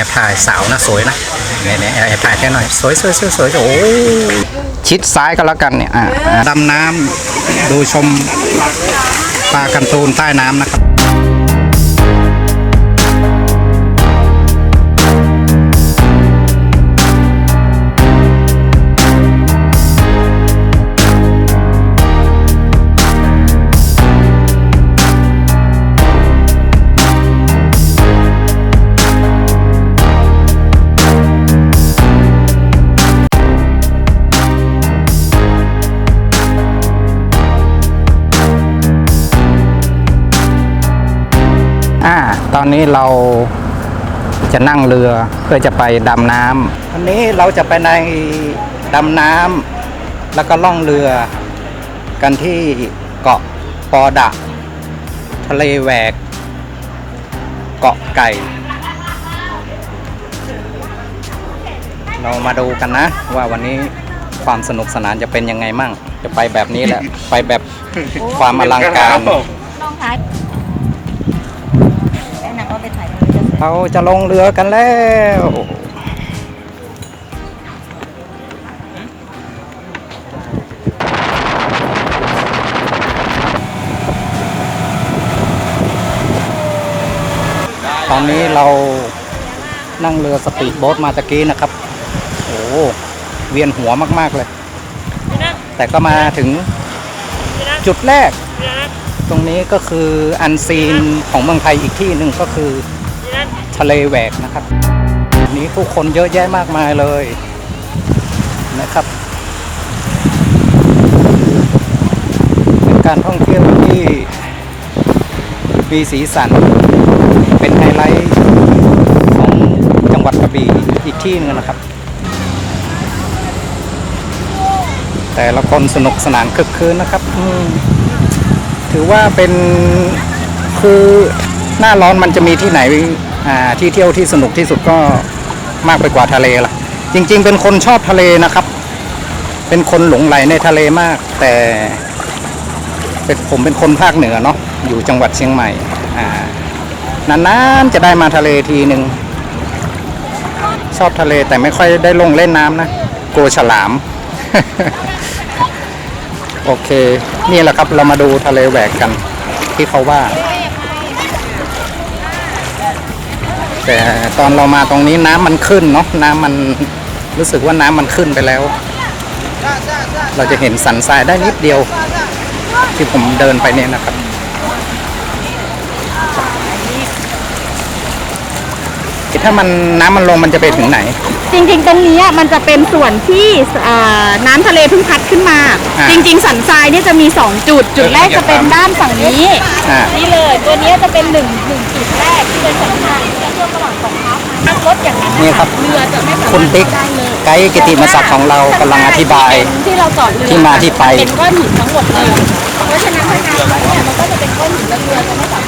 อบถ่ายสาวนะสวยนะเนี่ยเนี่ยแอบถ่ายแค่หน่อยสวยสวยสวยสวยโอ้ยชิดซ้ายก็แล้วกันเนี่ยดำน้ำดูชมปลากันตูนใต้น้ำนะครับ นนี้เราจะนั่งเรือเพื่อจะไปดำน้ำวันนี้เราจะไปในดำน้ำแล้วก็ล่องเรือ กันที่เกาะปอดะ ทะเลแหวก เกาะไก่ เรามาดูกันนะ ว่าวันนี้ความสนุกสนานจะเป็นยังไงมั่ง จะไปแบบนี้แหละ ไปแบบความอลังการ เราจะลงเรือกันแล้ว ตอนนี้เรานั่งเรือสปีดโบ๊ทมาตะกี้นะครับ โอ้เวียนหัวมากๆเลย แต่ก็มาถึงจุดแรก ตรงนี้ก็คืออันซีนของเมืองไทยอีกที่หนึ่งก็คือ ทะเลแหวกนะครับนี้ผู้คนเยอะแยะมากมายเลยนะครับ เป็นการท่องเที่ยวที่มีสีสัน เป็นไฮไลท์ของจังหวัดกระบี่อีกที่หนึงนะครับ แต่ละคนสนุกสนานคึกคืนนะครับ ถือว่าเป็นคือหน้าร้อนมันจะมีที่ไหน ที่เที่ยวที่สนุกที่สุดก็มากไปกว่าทะเลล่ะ จริง ๆ เป็นคนชอบทะเลนะครับ เป็นคนหลงไหลในทะเลมาก แต่เป็นผมเป็นคนภาคเหนือเนาะอยู่จังหวัดเชียงใหม่นานๆจะได้มาทะเลทีหนึ่งชอบทะเลแต่ไม่ค่อยได้ลงเล่นน้ำนะกลัวฉลาม โอเค นี่แหละครับเรามาดูทะเลแหวกกันที่เขาว่า แต่ตอนเรามาตรงนี้น้ำมันขึ้นเนาะน้ำมันรู้สึกว่าน้ำมันขึ้นไปแล้ว เราจะเห็นสันทรายได้นิดเดียว ที่ผมเดินไปเนี่ยนะครับถ้ามันน้ำมันลงมันจะไปถึงไหน จริงๆ ตรงนี้อะมันจะเป็นส่วนที่อ่าน้ำทะเลเพิ่งพัดขึ้นมาอ่าจริง ๆ สันทรายเนี่ยจะมี 2 จุด จุดแรกจะเป็นด้านฝั่งนี้อ่านี่เลย ตัวนี้จะเป็นหนึ่งหนึ่งจุดแรกที่เป็นสันทรายที่จะเชื่อมระหว่างสองทัพนั่งรถอย่างนั้นนี่นะครัคะบเรือจะไม่สามารถคุณติ๊กได้เลยไกด์กิติมศักดิ์ของเรากำลังอธิบาย ที่เราจอดเรือที่มาที่ไป เป็นก้อนหินทั้งหมดเลย เพราะฉะนั้นถ้าน้ำลดเนี่ยมันก็จะเป็นก้อนหินแล้วเรือจะไม่สาม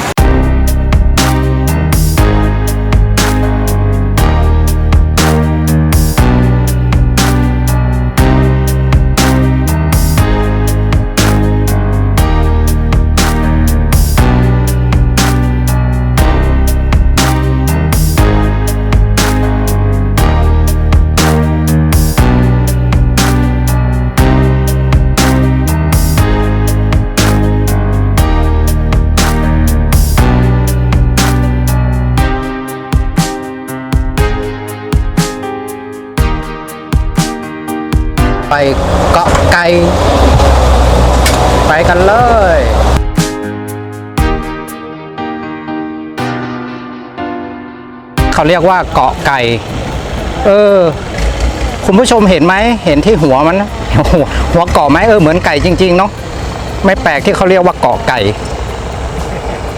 ารถ ไปเกาะไก่ไปกันเลยเขาเรียกว่าเกาะไก่ เออ คุณผู้ชมเห็นไหม เห็นที่หัวมันหัวหัวเกาะไหมเออเหมือนไก่จริง ๆ เนาะ ไม่แปลกที่เขาเรียกว่าเกาะไก่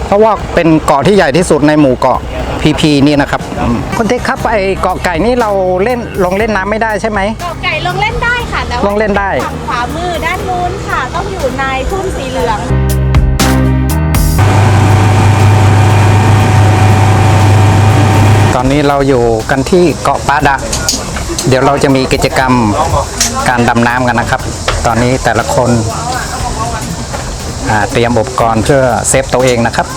เพราะว่าเป็นเกาะที่ใหญ่ที่สุดในหมู่เกาะ พีพีนี่นะครับอืมคุณติ๊กครับไอเกาะไก่นี่เราเล่นลงเล่นน้ำไม่ได้ใช่ไหม เกาะไก่ลงเล่นได้ค่ะ แต่ว่าลงเล่นได้ ฝั่งขวามือด้านนู้นค่ะ ต้องอยู่ในทุ่นสีเหลือง ตอนนี้เราอยู่กันที่เกาะปาดะ เดี๋ยวเราจะมีกิจกรรมการดำน้ำกันนะครับ ตอนนี้แต่ละคนอ่า เตรียมอุปกรณ์เพื่อเซฟตัวเองนะครับ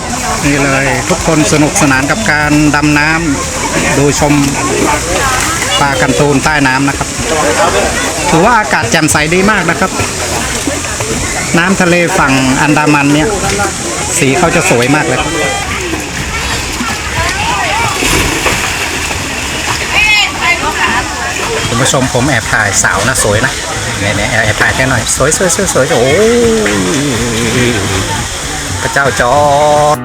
นี่เลยทุกคนสนุกสนานกับการดำน้ำดูชมปลากันตูนใต้น้ำนะครับถือว่าอากาศแจ่มใสดีมากนะครับ น้ำทะเลฝั่งอันดามันเนี่ย สีเขาจะสวยมากเลยคุณผู้ชมผมแอบถ่ายสาวนะสวยนะ เนี่ยเนี่ยแอบถ่ายแค่หน่อย สวยสวยสวยสวยโอ้ยพระเจ้าจอด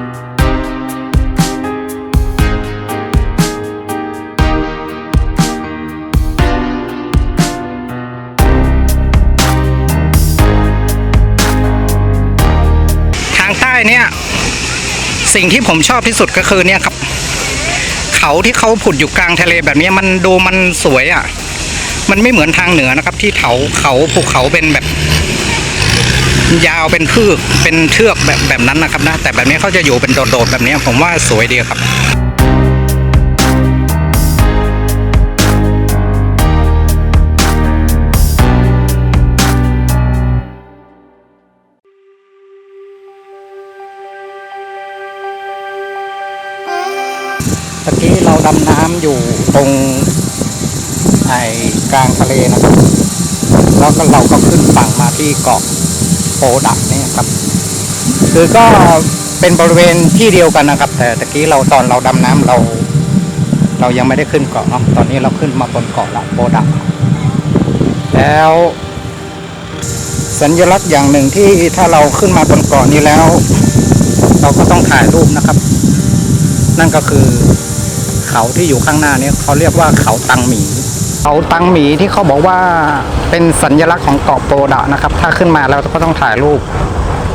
ทางใต้เนี่ยสิ่งที่ผมชอบที่สุดก็คือเนี่ยครับ เขาที่เขาผุดอยู่กลางทะเลแบบนี้มันดูมันสวยอะ่ะ มันไม่เหมือนทางเหนือนะครับ ที่เขาเขาภูเขาเป็นแบบ ยาวเป็นพืกเป็นเทือกแบบแบบนั้นนะครับนะแต่แบบนี้เขาจะอยู่เป็นโดดๆแบบนี้ผมว่าสวยดีครับตะกี้เราดำน้ำอยู่ตรง ไอกลางทะเลนะครับ แล้วก็เราก็ขึ้นฝั่งมาที่เกาะโปดักนี่ครับ คือก็เป็นบริเวณที่เดียวกันนะครับ แต่ตะกี้เราตอนเราดำน้ำเรา เรายังไม่ได้ขึ้นเกาะเนาะตอนนี้เราขึ้นมาบนเกาะละโปดักแล้วสัญลักษณ์อย่างหนึ่งที่ถ้าเราขึ้นมาบนเกาะนี้แล้ว เราก็ต้องถ่ายรูปนะครับ นั่นก็คือเขาที่อยู่ข้างหน้านี้เขาเรียกว่าเขาตังหมี เขาตังหมีที่เขาบอกว่าเป็นสัญลักษณ์ของเกาะโปดะนะครับ ถ้าขึ้นมาแล้วก็ต้องถ่ายรูป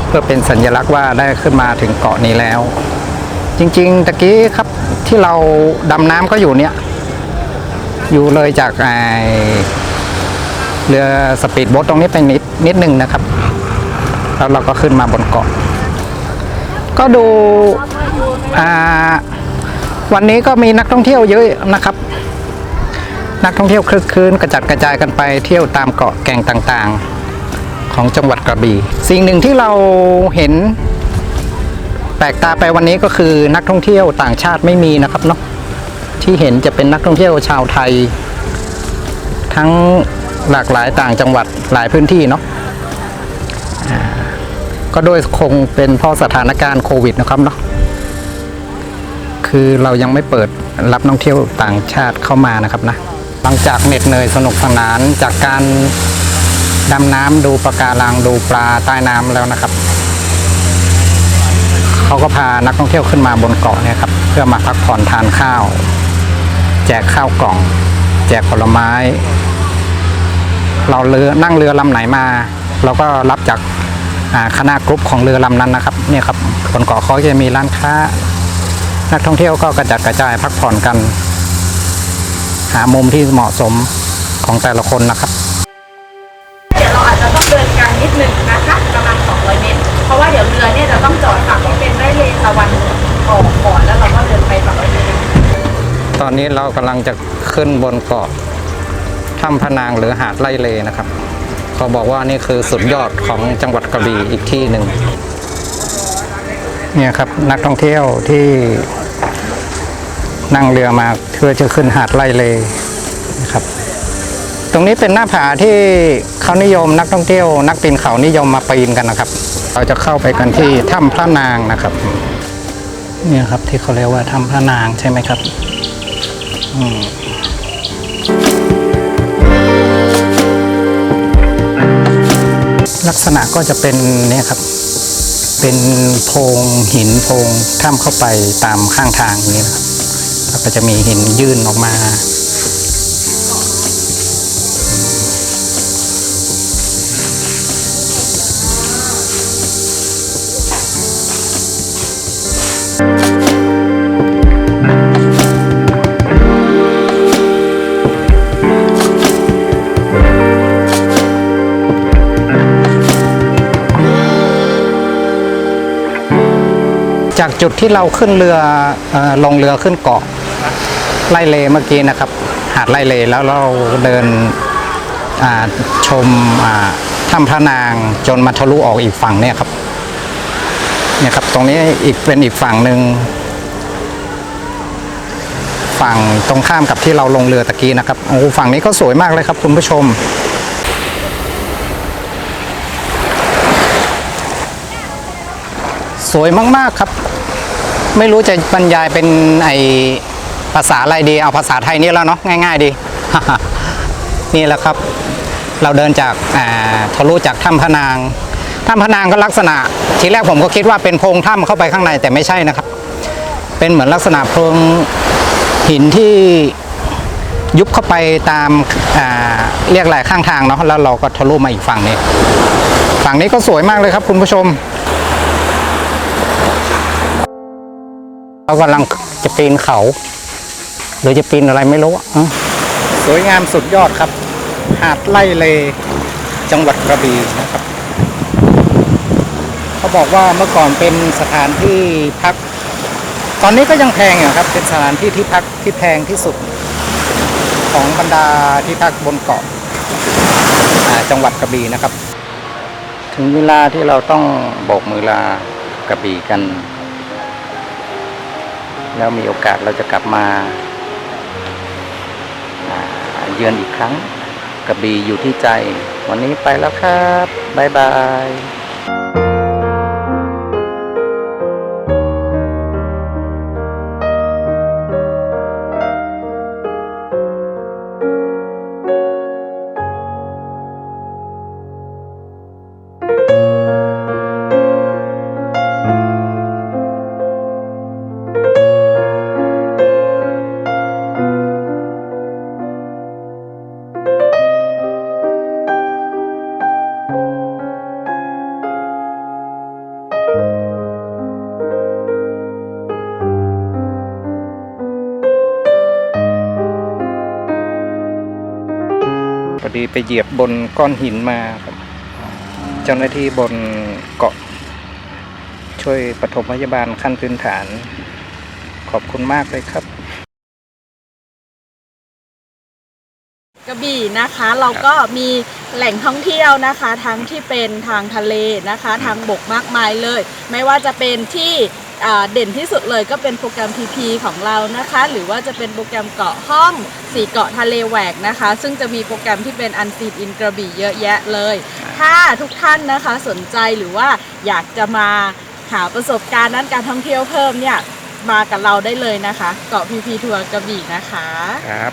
เพื่อเป็นสัญลักษณ์ว่าได้ขึ้นมาถึงเกาะนี้แล้ว จริงๆตะกี้ครับที่เราดำน้ำก็อยู่เนี่ย อยู่เลยจากไอเรือสปีดโบ๊ทตรงนี้ไปนิดนิดหนึ่งนะครับ แล้วเราก็ขึ้นมาบนเกาะ ก็ดูวันนี้ก็มีนักท่องเที่ยวเยอะนะครับ นักท่องเที่ยวคลึกคลืนกระจัดกระจายกันไปเที่ยวตามเกาะแก่งต่างๆ ของจังหวัดกระบี่ สิ่งหนึ่งที่เราเห็น แปลกตาไปวันนี้ก็คือนักท่องเที่ยวต่างชาติไม่มีนะครับเนาะที่เห็นจะเป็นนักท่องเที่ยวชาวไทย ทั้งหลากหลายต่างจังหวัดหลายพื้นที่เนาะก็โดยคงเป็นเพราะสถานการณ์โควิดนะครับเนาะคือเรายังไม่เปิดรับนักท่องเที่ยวต่างชาติเข้ามานะครับนะ ลังจากเหน็ดเหนื่อยสนุกสนานจากการดำน้ำดูปะการังดูปลาใต้น้ำแล้วนะครับ เขาก็พานักท่องเที่ยวขึ้นมาบนเกาะเนี่ยครับ เพื่อมาพักผ่อนทานข้าว แจกข้าวกล่อง แจกผลไม้ เราเรือนั่งเรือลำไหนมา เราก็รับจากคณะกรุ๊ปของเรือลำนั้นนะครับเนี่ยครับบนเกาะเขาจะมีร้านค้า นักท่องเที่ยวก็กระจัดกระจายพักผ่อนกัน หามุมที่เหมาะสมของแต่ละคนนะครับ เดี๋ยวเราอาจจะต้องเดินกันนิดนึงนะคะประมาณ 200 เมตร เพราะว่าเดี๋ยวเรือเนี่ยจะต้องจอดฝั่งที่เป็นไร่เลตะวันออกก่อนแล้วเราก็เดินไป200เมตรตอนนี้เรากำลังจะขึ้นบนเกาะถ้ำพะนางหรือหาดไร่เลนะครับเขาบอกว่านี่คือสุดยอดของจังหวัดกระบี่อีกที่หนึ่งเนี่ยครับนักท่องเที่ยวที่ นั่งเรือมาเพื่อจะขึ้นหาดไร่เลยนะครับ ตรงนี้เป็นหน้าผาที่เขานิยมนักท่องเที่ยว นักปีนเขานิยมมาปีนกันนะครับ เราจะเข้าไปกันที่ถ้ำพระนางนะครับเนี่ยครับที่เขาเรียกว่าถ้ำพระนางใช่ไหมครับอืมลักษณะก็จะเป็นเนี่ยครับ เป็นโพรงหินโพรงถ้ำเข้าไปตามข้างทางอย่างนี้นะครับ แล้วก็จะมีหินยื่นออกมา จากจุดที่เราขึ้นเรือเออลงเรือขึ้นเกาะ ไล่เลเมื่อกี้นะครับ หาดไล่เลแล้วเราเดินชมถ้ำพระนางจนมาทะลุออกอีกฝั่งเนี่ยครับเนี่ยครับตรงนี้อีกเป็นอีกฝั่งหนึ่งฝั่งตรงข้ามกับที่เราลงเรือตะกี้นะครับโอ้ฝั่งนี้ก็สวยมากเลยครับคุณผู้ชม สวยมากๆครับ ไม่รู้จะบรรยายเป็นไอ ภาษาอะไรดี เอาภาษาไทยนี่แล้วเนาะง่าย ๆ ดี นี่แหละครับ เราเดินจากทะลุจากถ้ำพนางถ้ำพนางก็ลักษณะ ทีแรกผมก็คิดว่าเป็นโพรงถ้ำเข้าไปข้างในแต่ไม่ใช่นะครับ เป็นเหมือนลักษณะโพรงหินที่ยุบเข้าไปตามาเรียกอะไรข้างทางเนาะแล้วเราก็ทะลุมาอีกฝั่งนี้ ฝั่งนี้ก็สวยมากเลยครับ คุณผู้ชมเรากำลังจะปีนเขา หรือจะปีนอะไรไม่รู้อะสวยงามสุดยอดครับ หาดไล่เลจังหวัดกระบี่นะครับ เขาบอกว่าเมื่อก่อนเป็นสถานที่พัก ตอนนี้ก็ยังแพงอยู่ครับ เป็นสถานที่ที่พักที่แพงที่สุด ของบรรดาที่พักบนเกาะจังหวัดกระบี่นะครับ ถึงเวลาที่เราต้องโบกมือลากระบี่กัน แล้วมีโอกาสเราจะกลับมา เยือนอีกครั้งกระบี่อยู่ที่ใจ วันนี้ไปแล้วครับ บ๊ายบาย อดีไปเหยียบบนก้อนหินมาครับ เจ้าหน้าที่บนเกาะ ช่วยปฐมพยาบาลขั้นพื้นฐาน ขอบคุณมากเลยครับ กระบี่นะคะเราก็มีแหล่งท่องเที่ยวนะคะ ทั้งที่เป็นทางทะเลนะคะ ทางบกมากมายเลย ไม่ว่าจะเป็นที่เด่นที่สุดเลยก็เป็นโปรแกรม PP ของเรานะคะ หรือว่าจะเป็นโปรแกรมเกาะห้อง สีเกาะทะเลแหวกนะคะ ซึ่งจะมีโปรแกรมที่เป็นอันซีนอินกระบี่เยอะแยะเลย ถ้าทุกท่านนะคะสนใจหรือว่าอยากจะมาหาประสบการณ์ด้านการท่องเที่ยวเพิ่มเนี่ยมากับเราได้เลยนะคะ เกาะ PP ทัวร์กระบี่นะคะ ครับ